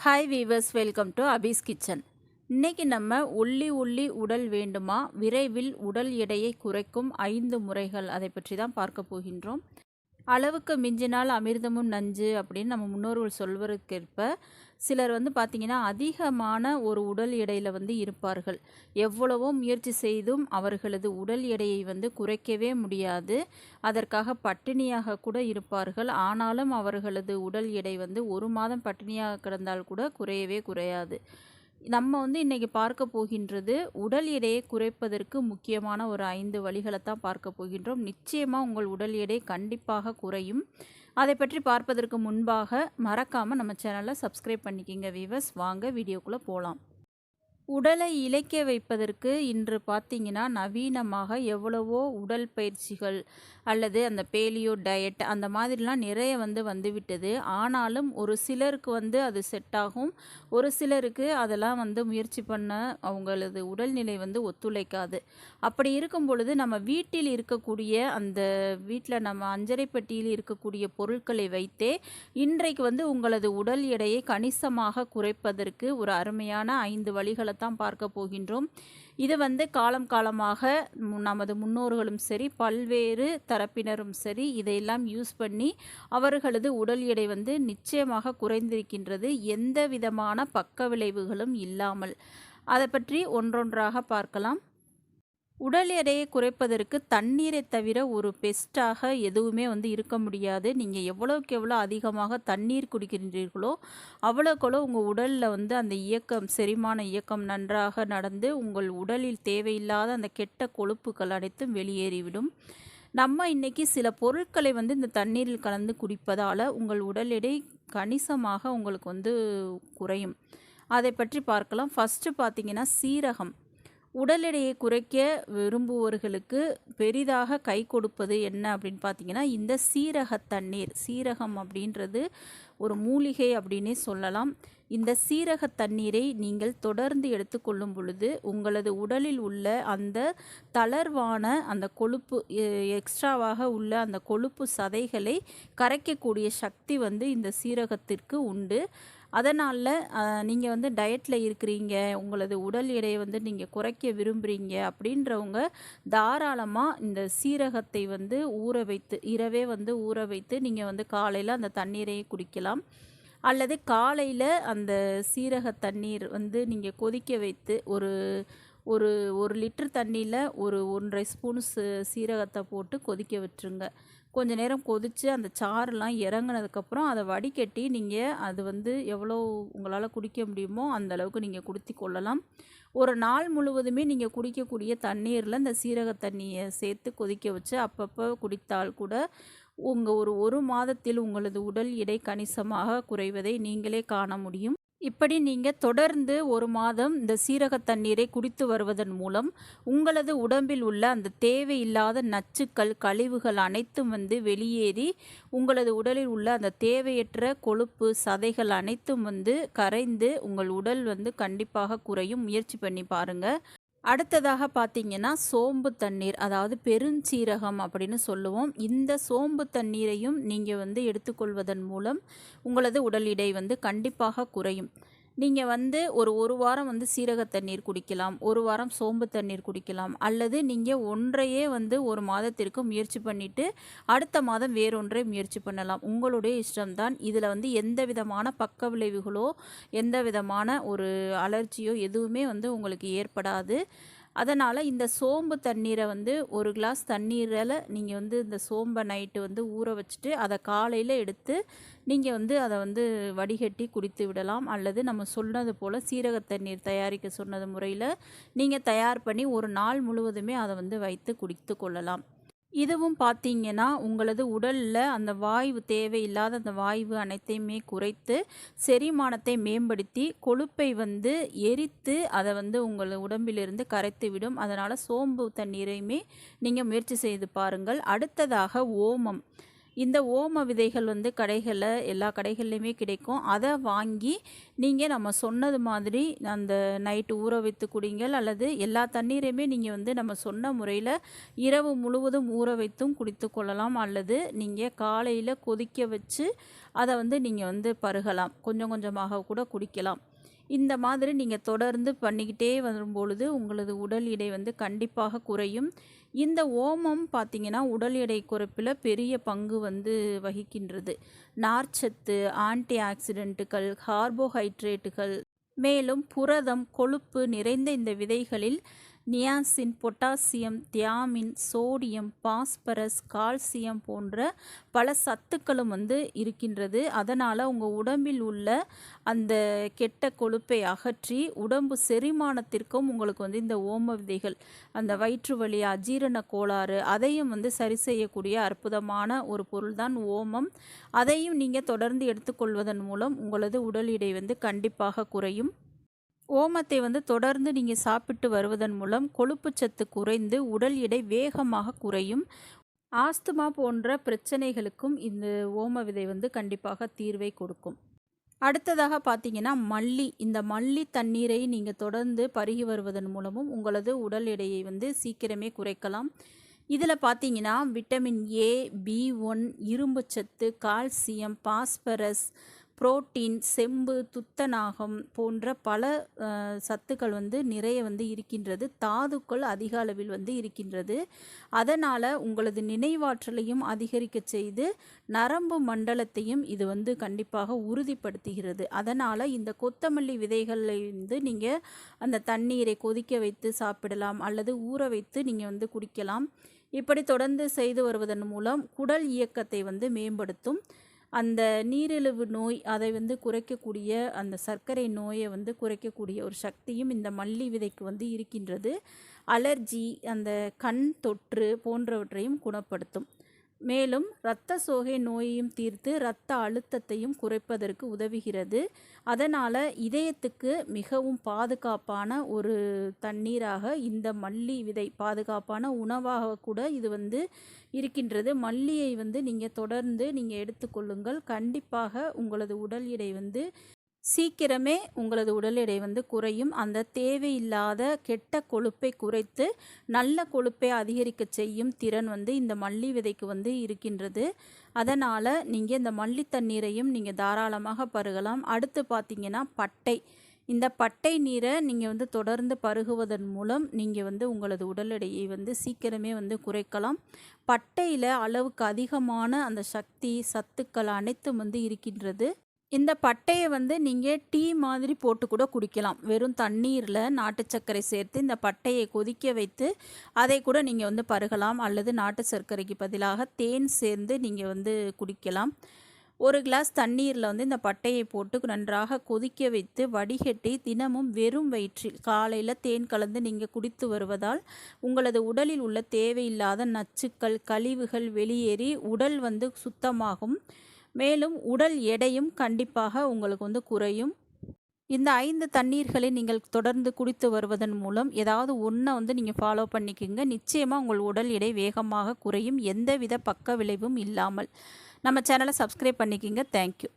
Hi viewers welcome to Abi's kitchen இன்னைக்கு நம்ம உள்ளி உள்ளி உடல் வேண்டுமா விரைவில் உடல் எடையை குறைக்கும் ஐந்து முறைகள் அதை பற்றி தான் பார்க்க போகின்றோம். அளவுக்கு மிஞ்சினால் அமிர்தமும் நஞ்சு அப்படின்னு நம்ம முன்னோர்கள் சொல்வதற்கேற்ப சிலர் வந்து பார்த்திங்கன்னா அதிகமான ஒரு உடல் எடையில் வந்து இருப்பார்கள். எவ்வளவோ முயற்சி செய்தும் அவர்களது உடல் எடையை வந்து குறைக்கவே முடியாது. அதற்காக பட்டினியாக கூட இருப்பார்கள். ஆனாலும் அவர்களது உடல் எடை வந்து ஒரு மாதம் பட்டினியாக கிடந்தால் கூட குறையவே குறையாது. நம்ம வந்து இன்றைக்கி பார்க்க போகின்றது உடல் எடையை குறைப்பதற்கு முக்கியமான ஒரு ஐந்து வழிகளை தான் பார்க்க போகின்றோம். நிச்சயமாக உங்கள் உடல் எடை கண்டிப்பாக குறையும். அதை பற்றி பார்ப்பதற்கு முன்பாக மறக்காமல் நம்ம சேனலை சப்ஸ்கிரைப் பண்ணிக்கிங்க வீவர்ஸ் வாங்க வீடியோக்குள்ளே போகலாம் உடலை இழைக்க வைப்பதற்கு இன்று பார்த்தீங்கன்னா நவீனமாக எவ்வளவோ உடல் பயிற்சிகள் அல்லது அந்த பேலியோ டயட் அந்த மாதிரிலாம் நிறைய வந்து வந்துவிட்டது. ஆனாலும் ஒரு சிலருக்கு வந்து அது செட் ஆகும். ஒரு சிலருக்கு அதெல்லாம் வந்து முயற்சி பண்ண அவங்களது உடல்நிலை வந்து ஒத்துழைக்காது. அப்படி இருக்கும் பொழுது நம்ம வீட்டில் இருக்கக்கூடிய அந்த வீட்டில் நம்ம அஞ்சரைப்பட்டியில் இருக்கக்கூடிய பொருட்களை வைத்தே இன்றைக்கு வந்து உங்களது உடல் எடையை கணிசமாக குறைப்பதற்கு ஒரு அருமையான ஐந்து வழிகளை தான் பார்க்க போகின்றோம். இது வந்து காலம் காலமாக நமது முன்னோர்களும் சரி பல்வேறு தரப்பினரும் சரி இதையெல்லாம் யூஸ் பண்ணி அவர்களது உடல் எடை வந்து நிச்சயமாக குறைந்திருக்கின்றது. எந்த விதமான பக்க விளைவுகளும் இல்லாமல். அதை பற்றி ஒன்றொன்றாக பார்க்கலாம். உடல் எடையை குறைப்பதற்கு தண்ணீரை தவிர ஒரு பெஸ்ட்டாக எதுவுமே வந்து இருக்க முடியாது. நீங்கள் எவ்வளோக்கு எவ்வளோ அதிகமாக தண்ணீர் குடிக்கின்றீர்களோ அவ்வளோக்கெவ்வளோ உங்கள் உடலில் வந்து அந்த இயக்கம் செரிமான இயக்கம் நன்றாக நடந்து உங்கள் உடலில் தேவையில்லாத அந்த கெட்ட கொழுப்புகள் அனைத்தும் வெளியேறிவிடும். நம்ம இன்றைக்கி சில பொருட்களை வந்து இந்த தண்ணீரில் கலந்து குடிப்பதால் உங்கள் உடல் எடை கணிசமாக உங்களுக்கு வந்து குறையும். அதை பற்றி பார்க்கலாம். ஃபஸ்ட்டு பார்த்தீங்கன்னா சீரகம். உடல் எடையை குறைக்க விரும்புவோர்களுக்கு பெரிதாக கை கொடுப்பது என்ன அப்படின்னு பார்த்தீங்கன்னா இந்த சீரக தண்ணீர் சீரகம் அப்படின்றது ஒரு மூலிகை அப்படின்னே சொல்லலாம். இந்த சீரக தண்ணீரை நீங்கள் தொடர்ந்து எடுத்துக்கொள்ளும் பொழுது உங்களது உடலில் உள்ள அந்த தளர்வான அந்த கொழுப்பு எக்ஸ்ட்ராவாக உள்ள அந்த கொழுப்பு சதைகளை கரைக்கக்கூடிய சக்தி வந்து இந்த சீரகத்திற்கு உண்டு. அதனால் நீங்கள் வந்து டயட்டில் இருக்கிறீங்க உங்களது உடல் எடையை வந்து நீங்கள் குறைக்க விரும்புகிறீங்க அப்படின்றவங்க தாராளமாக இந்த சீரகத்தை வந்து ஊற வைத்து இரவே வந்து ஊற வைத்து நீங்கள் வந்து காலையில் அந்த தண்ணீரை குடிக்கலாம். அல்லது காலையில் அந்த சீரக தண்ணீர் வந்து நீங்கள் கொதிக்க வைத்து ஒரு ஒரு ஒரு லிட்டர் தண்ணியில் ஒரு ஒன்றரை ஸ்பூன் சீரகத்தை போட்டு கொதிக்க விட்டுருங்க. கொஞ்ச நேரம் கொதித்து அந்த சாறுலாம் இறங்கினதுக்கப்புறம் அதை வடிகட்டி நீங்கள் அது வந்து எவ்வளோ உங்களால் குடிக்க முடியுமோ அந்த அளவுக்கு நீங்கள் குடித்து கொள்ளலாம். ஒரு நாள் முழுவதுமே நீங்கள் குடிக்கக்கூடிய தண்ணீரில் இந்த சீரக தண்ணியை சேர்த்து கொதிக்க வச்சு அப்பப்போ குடித்தால் கூட உங்கள் ஒரு ஒரு மாதத்தில் உங்களது உடல் எடை கணிசமாக குறைவதை நீங்களே காண முடியும். இப்படி நீங்கள் தொடர்ந்து ஒரு மாதம் இந்த சீரக தண்ணீரை குடித்து வருவதன் மூலம் உங்களது உடம்பில் உள்ள அந்த தேவையில்லாத நச்சுக்கள் கழிவுகள் அனைத்தும் வந்து வெளியேறி உங்களது உடலில் உள்ள அந்த தேவையற்ற கொழுப்பு சதைகள் அனைத்தும் வந்து கரைந்து உங்கள் உடல் வந்து கண்டிப்பாக குறையும். முயற்சி பண்ணி பாருங்கள் அடுத்ததாக பார்த்தீங்கன்னா சோம்பு தண்ணீர் அதாவது பெருஞ்சீரகம் அப்படின்னு சொல்லுவோம். இந்த சோம்பு தண்ணீரையும் நீங்கள் வந்து எடுத்துக்கொள்வதன் மூலம் உங்களது உடல் எடை வந்து கண்டிப்பாக குறையும். நீங்கள் வந்து ஒரு ஒரு வாரம் வந்து சீரக தண்ணீர் குடிக்கலாம் ஒரு வாரம் சோம்பு தண்ணீர் குடிக்கலாம் அல்லது நீங்கள் ஒன்றையே வந்து ஒரு மாதத்திற்கு முயற்சி பண்ணிவிட்டு அடுத்த மாதம் வேறொன்றை முயற்சி பண்ணலாம். உங்களுடைய இஷ்டம்தான். இதில் வந்து எந்த விதமான பக்க விளைவுகளோ எந்த விதமான ஒரு அலர்ஜியோ எதுவுமே வந்து உங்களுக்கு ஏற்படாது. அதனால் இந்த சோம்பு தண்ணீரை வந்து ஒரு கிளாஸ் தண்ணீரில் நீங்கள் வந்து இந்த சோம்பை நைட்டு வந்து ஊற வச்சுட்டு அதை காலையில் எடுத்து நீங்கள் வந்து அதை வந்து வடிகட்டி குடித்து விடலாம். அல்லது நம்ம சொன்னது போல் சீரக தண்ணீர் தயாரிக்க சொன்னது முறையில் நீங்கள் தயார் பண்ணி ஒரு நாள் முழுவதுமே அதை வந்து வைத்து குடித்து கொள்ளலாம். இதுவும் பார்த்தீங்கன்னா உங்களது உடலில் அந்த வாய்வு தேவையில்லாத அந்த வாய்வு அனைத்தையுமே குறைத்து செரிமானத்தை மேம்படுத்தி கொழுப்பை வந்து எரித்து அதை வந்து உங்கள் உடம்பிலிருந்து கரைத்து விடும் அதனால் சோம்பு தண்ணீரையுமே நீங்கள் முயற்சி செய்து பாருங்கள். அடுத்ததாக ஓமம். இந்த ஓம விதைகள் வந்து கடைகளில் எல்லா கடைகள்லையுமே கிடைக்கும். அதை வாங்கி நீங்கள் நம்ம சொன்னது மாதிரி அந்த நைட்டு ஊற வைத்து குடிங்கள். அல்லது எல்லா தண்ணீரையுமே நீங்கள் வந்து நம்ம சொன்ன முறையில் இரவு முழுவதும் ஊற வைத்தும் குடித்து கொள்ளலாம். அல்லது நீங்கள் காலையில் கொதிக்க வச்சு அதை வந்து நீங்கள் வந்து பருகலாம். கொஞ்சம் கொஞ்சமாக கூட குடிக்கலாம். இந்த மாதிரி நீங்கள் தொடர்ந்து பண்ணிக்கிட்டே வரும்பொழுது உங்களது உடல் எடை வந்து கண்டிப்பாக குறையும். இந்த ஓமம் பார்த்திங்கன்னா உடல் எடை குறைப்பில் பெரிய பங்கு வந்து வகிக்கின்றது. நார்ச்சத்து ஆன்டி ஆக்சிடென்ட்டுகள் கார்போஹைட்ரேட்டுகள் மேலும் புரதம் கொழுப்பு நிறைந்த இந்த விதைகளில் niacin potassium thiamine sodium phosphorus calcium போன்ற பல சத்துக்களும் வந்து இருக்கின்றது. அதனால் உங்கள் உடம்பில் உள்ள அந்த கெட்ட கொழுப்பை அகற்றி உடம்பு செரிமானத்திற்கும் உங்களுக்கு வந்து இந்த ஓம விதைகள் அந்த வயிற்று வலி அஜீரண கோளாறு அதையும் வந்து சரி செய்யக்கூடிய அற்புதமான ஒரு பொருள்தான் ஓமம். அதையும் நீங்கள் தொடர்ந்து எடுத்துக்கொள்வதன் மூலம் உங்களது உடல் எடை வந்து கண்டிப்பாக குறையும். ஓமத்தை வந்து தொடர்ந்து நீங்கள் சாப்பிட்டு வருவதன் மூலம் கொழுப்புச்சத்து குறைந்து உடல் எடை வேகமாக குறையும். ஆஸ்துமா போன்ற பிரச்சனைகளுக்கும் இந்த ஓம விதை வந்து கண்டிப்பாக தீர்வை கொடுக்கும். அடுத்ததாக பார்த்தீங்கன்னா மல்லி. இந்த மல்லி தண்ணீரை நீங்கள் தொடர்ந்து பருகி வருவதன் மூலமும் உங்களது உடல் எடையை வந்து சீக்கிரமே குறைக்கலாம். இதில் பார்த்தீங்கன்னா விட்டமின் ஏ பி ஒன் இரும்புச்சத்து கால்சியம் பாஸ்பரஸ் புரோட்டீன் செம்பு துத்தநாகம் போன்ற பல சத்துக்கள் வந்து நிறைய வந்து இருக்கின்றது. தாதுக்கள் அதிக அளவில் வந்து இருக்கின்றது. அதனால் உங்களது நினைவாற்றலையும் அதிகரிக்க செய்து நரம்பு மண்டலத்தையும் இது வந்து கண்டிப்பாக உறுதிப்படுத்துகிறது. அதனால் இந்த கொத்தமல்லி விதைகளை வந்து நீங்கள் அந்த தண்ணீரை கொதிக்க வைத்து சாப்பிடலாம் அல்லது ஊற வைத்து நீங்கள் வந்து குடிக்கலாம். இப்படி தொடர்ந்து செய்து வருவதன் மூலம் குடல் இயக்கத்தை வந்து மேம்படுத்தும். அந்த நீரிழிவு நோய் அதை வந்து குறைக்கக்கூடிய அந்த சர்க்கரை நோயை வந்து குறைக்கக்கூடிய ஒரு சக்தியும் இந்த மல்லி விதைக்கு வந்து இருக்கின்றது. அலர்ஜி அந்த கண் தொற்று போன்றவற்றையும் குணப்படுத்தும். மேலும் இரத்த சோகை நோயையும் தீர்த்து இரத்த அழுத்தத்தையும் குறைப்பதற்கு உதவுகிறது. அதனால் இதயத்துக்கு மிகவும் பாதுகாப்பான ஒரு தண்ணீராக இந்த மல்லி விதை பாதுகாப்பான உணவாக கூட இது வந்து இருக்கின்றது. மல்லியை வந்து நீங்கள் தொடர்ந்து நீங்கள் எடுத்துக்கொள்ளுங்கள் கண்டிப்பாக உங்களது உடல் எடை வந்து சீக்கிரமே உங்களது உடல் எடை வந்து குறையும். அந்த தேவையில்லாத கெட்ட கொழுப்பை குறைத்து நல்ல கொழுப்பை அதிகரிக்க செய்யும் திறன் வந்து இந்த மல்லி விதைக்கு வந்து இருக்கின்றது. அதனால் நீங்கள் இந்த மல்லி தண்ணீரையும் நீங்கள் தாராளமாக பருகலாம். அடுத்து பார்த்தீங்கன்னா பட்டை. இந்த பட்டை நீரை நீங்கள் வந்து தொடர்ந்து பருகுவதன் மூலம் நீங்கள் வந்து உங்களது உடல் எடையை வந்து சீக்கிரமே வந்து குறைக்கலாம். பட்டையில் அளவுக்கு அதிகமான அந்த சக்தி சத்துக்கள் அனைத்தும் வந்து இருக்கின்றது. இந்த பட்டையை வந்து நீங்கள் டீ மாதிரி போட்டு கூட குடிக்கலாம். வெறும் தண்ணீரில் நாட்டு சர்க்கரை சேர்த்து இந்த பட்டையை கொதிக்க வைத்து அதை கூட நீங்கள் வந்து பருகலாம். அல்லது நாட்டு சர்க்கரைக்கு பதிலாக தேன் சேர்ந்து நீங்கள் வந்து குடிக்கலாம். ஒரு கிளாஸ் தண்ணீரில் வந்து இந்த பட்டையை போட்டு நன்றாக கொதிக்க வைத்து வடிகட்டி தினமும் வெறும் வயிற்றில் காலையில் தேன் கலந்து நீங்கள் குடித்து வருவதால் உங்களது உடலில் உள்ள தேவையில்லாத நச்சுக்கள் கழிவுகள் வெளியேறி உடல் வந்து சுத்தமாகும். மேலும் உடல் எடையும் கண்டிப்பாக உங்களுக்கு வந்து குறையும். இந்த ஐந்து தண்ணீர்களை நீங்கள் தொடர்ந்து குடித்து வருவதன் மூலம் ஏதாவது ஒன்றை வந்து நீங்கள் ஃபாலோ பண்ணிக்கோங்க. நிச்சயமாக உங்கள் உடல் எடை வேகமாக குறையும். எந்தவித பக்க விளைவும் இல்லாமல். நம்ம சேனலை சப்ஸ்கிரைப் பண்ணிக்கோங்க. தேங்க்யூ